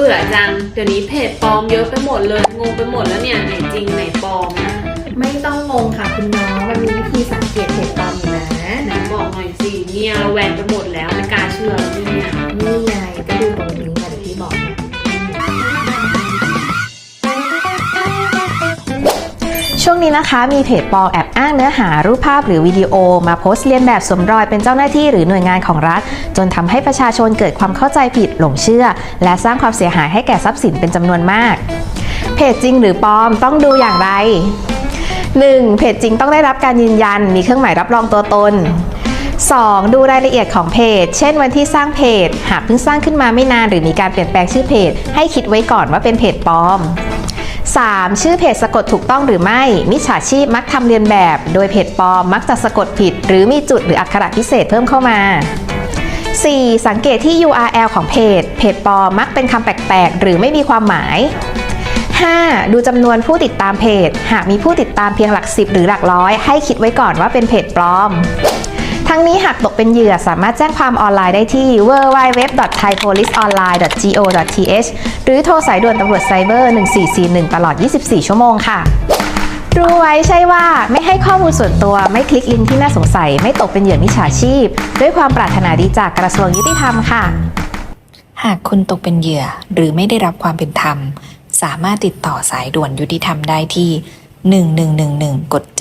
เบื่อจัง เดี๋ยวนี้เพจปลอมเยอะไปหมดเลย งงไปหมดแล้วเนี่ย ไหนจริงไหนปลอมอะไม่ต้องงงค่ะคุณน้อง มันมีวิธีสังเกตเพจปลอมอยู่นะ ไหนบอกหน่อยสิ เนี่ยเราแวงไปหมดแล้วไม่กล้าเชื่อแล้วเนี่ย ช่วงนี้นะคะมีเพจปลอมแอบอ้างเนื้อหารูปภาพหรือวิดีโอ มาโพสต์เลียนแบบสวมรอยเป็นเจ้าหน้าที่หรือหน่วยงานของรัฐ จนทำให้ประชาชนเกิดความเข้าใจผิดหลงเชื่อ และสร้างความเสียหายให้แก่ทรัพย์สินเป็นจำนวนมาก เพจจริงหรือปลอมต้องดูอย่างไร 1. เพจจริงต้องได้รับการยืนยัน มีเครื่องหมายรับรองตัวตน 2. ดูรายละเอียดของเพจ เช่นวันที่สร้างเพจ หากเพิ่งสร้างขึ้นมาไม่นานหรือมีการเปลี่ยนแปลงชื่อเพจ ให้คิดไว้ก่อนว่าเป็นเพจปลอม 3. ชื่อเพจสะกดถูกต้องหรือไม่ มิจฉาชีพมักทำเลียนแบบ โดยเพจปลอมมักจะสะกดผิด หรือมีจุดหรืออักขระพิเศษเพิ่มเข้ามา 4. สังเกตที่ URL ของเพจ เพจปลอมมักเป็นคำแปลกๆ หรือไม่มีความหมาย 5. ดูจำนวนผู้ติดตามเพจ หากมีผู้ติดตามเพียงหลักสิบหรือหลักร้อย ให้คิดไว้ก่อนว่าเป็นเพจปลอม ทั้งนี้หากตกเป็นเหยื่อสามารถแจ้งความออนไลน์ได้ที่ www.thaipoliceonline.go.th หรือโทรสายด่วนตำรวจไซเบอร์ 1441 ตลอด 24 ชั่วโมงค่ะรู้ไว้ใช่ว่าไม่ให้ข้อมูลส่วนตัวไม่คลิกลิงก์ที่น่าสงสัย ไม่ตกเป็นเหยื่อมิจฉาชีพ ด้วยความปรารถนาดีจากกระทรวงยุติธรรมค่ะ หากคุณตกเป็นเหยื่อหรือไม่ได้รับความเป็นธรรม สามารถติดต่อสายด่วนยุติธรรมได้ที่ 1111กด77